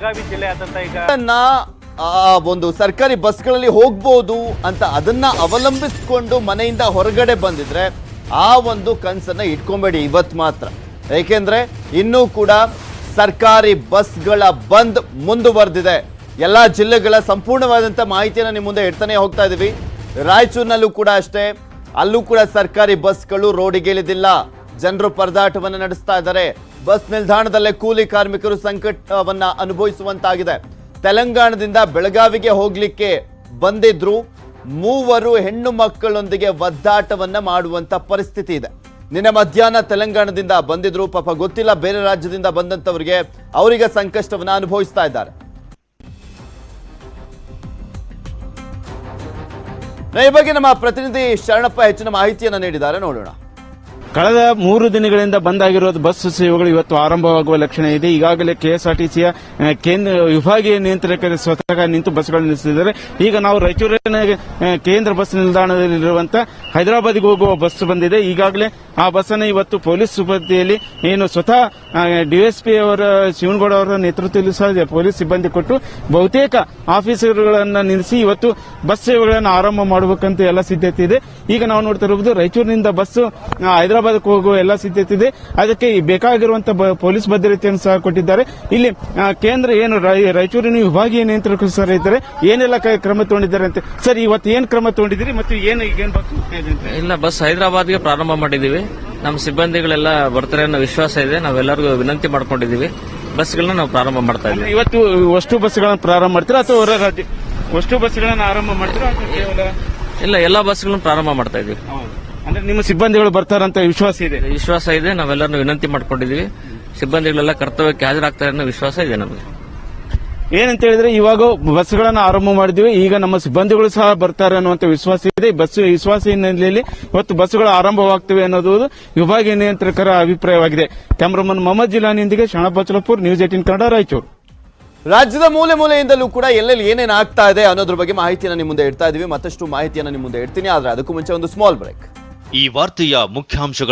ಬೆಳಗಾವಿ ಜಿಲ್ಲೆ ಆದಂತ ಈಗ ಒಂದು ಸರ್ಕಾರಿ ಬಸ್ಗಳಲ್ಲಿ ಹೋಗ್ಬೋದು ಅಂತ ಅದನ್ನ ಅವಲಂಬಿಸಿಕೊಂಡು ಮನೆಯಿಂದ ಹೊರಗಡೆ ಬಂದಿದ್ರೆ ಆ ಒಂದು ಕನ್ಸನ್ನ ಇಟ್ಕೊಂಬೇಡಿ ಇವತ್ತು ಮಾತ್ರ. ಏಕೆಂದ್ರೆ ಇನ್ನೂ ಕೂಡ ಸರ್ಕಾರಿ ಬಸ್ಗಳ ಬಂದ್ ಮುಂದುವರೆದಿದೆ. ಎಲ್ಲಾ ಜಿಲ್ಲೆಗಳ ಸಂಪೂರ್ಣವಾದಂತ ಮಾಹಿತಿಯನ್ನ ನಿಮ್ಮ ಮುಂದೆ ಇಡ್ತಾನೆ ಹೋಗ್ತಾ ಇದೀವಿ. ರಾಯಚೂರಿನಲ್ಲೂ ಕೂಡ ಅಷ್ಟೇ. ಅಲ್ಲೂ ಕೂಡ ಸರ್ಕಾರಿ ಬಸ್ಗಳು ರೋಡಿಗೆ ಇಳಿದಿಲ್ಲ ಜನರು ಪರದಾಟವನ್ನು ನಡೆಸ್ತಾ ಇದ್ದಾರೆ. ಬಸ್ ನಿಲ್ದಾಣದಲ್ಲೇ ಕೂಲಿ ಕಾರ್ಮಿಕರು ಸಂಕಟವನ್ನ ಅನುಭವಿಸುವಂತಾಗಿದೆ. ತೆಲಂಗಾಣದಿಂದ ಬೆಳಗಾವಿಗೆ ಹೋಗ್ಲಿಕ್ಕೆ ಬಂದಿದ್ರು. ಮೂವರು ಹೆಣ್ಣು ಮಕ್ಕಳೊಂದಿಗೆ ಒದ್ದಾಟವನ್ನ ಮಾಡುವಂತ ಪರಿಸ್ಥಿತಿ ಇದೆ. ನಿನ್ನೆ ಮಧ್ಯಾಹ್ನ ತೆಲಂಗಾಣದಿಂದ ಬಂದಿದ್ರು. ಪಾಪ ಗೊತ್ತಿಲ್ಲ, ಬೇರೆ ರಾಜ್ಯದಿಂದ ಬಂದಂತವರಿಗೆ ಅವರಿಗೆ ಸಂಕಷ್ಟವನ್ನ ಅನುಭವಿಸ್ತಾ ಇದ್ದಾರೆ. ಈ ಬಗ್ಗೆ ನಮ್ಮ ಪ್ರತಿನಿಧಿ ಶರಣಪ್ಪ ಹೆಚ್ಚಿನ ಮಾಹಿತಿಯನ್ನು ನೀಡಿದ್ದಾರೆ. ನೋಡೋಣ. ಕಳೆದ ಮೂರು ದಿನಗಳಿಂದ ಬಂದ್ ಬಸ್ ಸೇವೆಗಳು ಇವತ್ತು ಆರಂಭವಾಗುವ ಲಕ್ಷಣ ಇದೆ. ಈಗಾಗಲೇ ಕೆಎಸ್ಆರ್ಟಿಸಿಯ ಕೇಂದ್ರ, ವಿಭಾಗೀಯ ನಿಯಂತ್ರಕರು ಸ್ವತಃ ನಿಂತು ಬಸ್ಗಳನ್ನು ನಿಲ್ಲಿಸಿದ್ದಾರೆ. ಈಗ ನಾವು ರಾಯಚೂರಿನ ಕೇಂದ್ರ ಬಸ್ ನಿಲ್ದಾಣದಲ್ಲಿರುವಂತಹ ಹೈದರಾಬಾದ್ಗೆ ಹೋಗುವ ಬಸ್ ಬಂದಿದೆ. ಈಗಾಗಲೇ ಆ ಬಸ್ ಅನ್ನು ಇವತ್ತು ಪೊಲೀಸ್ ಸಿಬ್ಬಂದಿಯಲ್ಲಿ ಏನು ಸ್ವತಃ ಡಿಎಸ್ಪಿ ಅವರ, ಶಿವನಗೌಡ ಅವರ ನೇತೃತ್ವದಲ್ಲಿ ಸಹ ಪೊಲೀಸ್ ಸಿಬ್ಬಂದಿ ಕೊಟ್ಟು ಬಹುತೇಕ ಆಫೀಸರ್ಗಳನ್ನು ನಿಲ್ಲಿಸಿ ಇವತ್ತು ಬಸ್ ಸೇವೆಗಳನ್ನು ಆರಂಭ ಮಾಡಬೇಕಂತ ಎಲ್ಲ ಸಿದ್ಧತೆ ಇದೆ. ಈಗ ನಾವು ನೋಡ್ತಾ ಇರಬಹುದು ರಾಯಚೂರಿನಿಂದ ಬಸ್ ಹೈದರಾಬಾದ್ಗೆ ಹೋಗುವ ಎಲ್ಲ ಸಿದ್ಧತೆ ಇದೆ. ಅದಕ್ಕೆ ಬೇಕಾಗಿರುವಂತಹ ಬ- ಪೊಲೀಸ್ ಭದ್ರತೆಯನ್ನು ಸಹ ಕೊಟ್ಟಿದ್ದಾರೆ. ಇಲ್ಲಿ ಕೇಂದ್ರ ಏನು ರಾಯ- ರಾಯಚೂರಿನ ವಿಭಾಗೀಯ ನಿಯಂತ್ರಕ ಸರ್ ಇದ್ದಾರೆ. ಏನೆಲ್ಲ ಕ್ರಮ ತಗೊಂಡಿದ್ದಾರೆ ಅಂತ. ಸರ್ ಇವತ್ತು ಏನ್ ಕ್ರಮ ತಗೊಂಡಿದ್ದೀರಿ ಮತ್ತು ಏನು ಈಗೇನು ಬಸ್ ಇಲ್ಲ ಬಸ್ ಹೈದರಾಬಾದ್ಗೆ ಪ್ರಾರಂಭ ಮಾಡಿದೀವಿ ನಮ್ಮ ಸಿಬ್ಬಂದಿಗಳೆಲ್ಲ ಬರ್ತಾರೆ ಅನ್ನೋ ವಿಶ್ವಾಸ ಇದೆ. ನಾವೆಲ್ಲರಿಗೂ ವಿನಂತಿ ಮಾಡ್ಕೊಂಡಿದೀವಿ ಬಸ್ಗಳನ್ನ ನಾವು ಪ್ರಾರಂಭ ಮಾಡ್ತಾ ಇದ್ದೀವಿ. ಇವತ್ತು ಅಷ್ಟು ಬಸ್ಗಳನ್ನು ಪ್ರಾರಂಭ ಮಾಡ್ತೀರಾ ಅಥವಾ ಹೊರ ರಾಜ್ಯ? ಅಷ್ಟು ಬಸ್ಗಳನ್ನು ಆರಂಭ ಮಾಡ್ತೀರಾ ಇಲ್ಲ ಎಲ್ಲಾ ಬಸ್ಗಳನ್ನು ಪ್ರಾರಂಭ ಮಾಡ್ತಾ ಇದ್ದೀವಿ. ಅಂದ್ರೆ ನಿಮ್ಮ ಸಿಬ್ಬಂದಿಗಳು ಬರ್ತಾರಂತ ವಿಶ್ವಾಸ ಇದೆ? ವಿಶ್ವಾಸ ಇದೆ. ನಾವೆಲ್ಲರನ್ನು ವಿನಂತಿ ಮಾಡ್ಕೊಂಡಿದೀವಿ ಸಿಬ್ಬಂದಿಗಳೆಲ್ಲ ಕರ್ತವ್ಯಕ್ಕೆ ಹಾಜರಾಗ್ತಾರೆ ಅನ್ನೋ ವಿಶ್ವಾಸ ಇದೆ ನಮಗೆ. ಏನಂತ ಹೇಳಿದ್ರೆ ಇವಾಗ ಬಸ್ಗಳನ್ನು ಆರಂಭ ಮಾಡಿದ್ವಿ ಈಗ ನಮ್ಮ ಸಿಬ್ಬಂದಿಗಳು ಸಹ ಬರ್ತಾರೆ ಅನ್ನುವಂತ ವಿಶ್ವಾಸ ಇದೆ. ಬಸ್ ವಿಶ್ವಾಸ ಹಿನ್ನೆಲೆಯಲ್ಲಿ ಇವತ್ತು ಬಸ್ಗಳು ಆರಂಭವಾಗ್ತವೆ ಅನ್ನೋದು ವಿಭಾಗೀಯ ನಿಯಂತ್ರಕರ ಅಭಿಪ್ರಾಯವಾಗಿದೆ. ಕ್ಯಾಮರಾಮನ್ ಮೊಹಮ್ಮದ್ ಜಿಲಾನಿಯೊಂದಿಗೆ ಶರಣಬಚ್ಚಲಪುರ್ ನ್ಯೂಸ್ ಏಟಿನ್ ಕನ್ನಡ ರಾಯಚೂರು. ರಾಜ್ಯದ ಮೂಲೆ ಮೂಲೆಯಿಂದಲೂ ಕೂಡ ಎಲ್ಲೆಲ್ಲಿ ಏನೇನು ಆಗ್ತಾ ಇದೆ ಅನ್ನೋದ್ರ ಬಗ್ಗೆ ಮಾಹಿತಿಯನ್ನು ನಿಮ್ಮ ಮುಂದೆ ಇಡ್ತಾ ಇದೀವಿ. ಮತ್ತಷ್ಟು ಮಾಹಿತಿಯನ್ನು ನಿಮ್ಮ ಮುಂದೆ ಇಡ್ತೀನಿ ಆದ್ರೆ ಅದಕ್ಕೂ ಮುಂಚೆ ಒಂದು ಸ್ಮಾಲ್ ಬ್ರೇಕ್ ಈ ವಾರ್ತೆಯ ಮುಖ್ಯಾಂಶಗಳ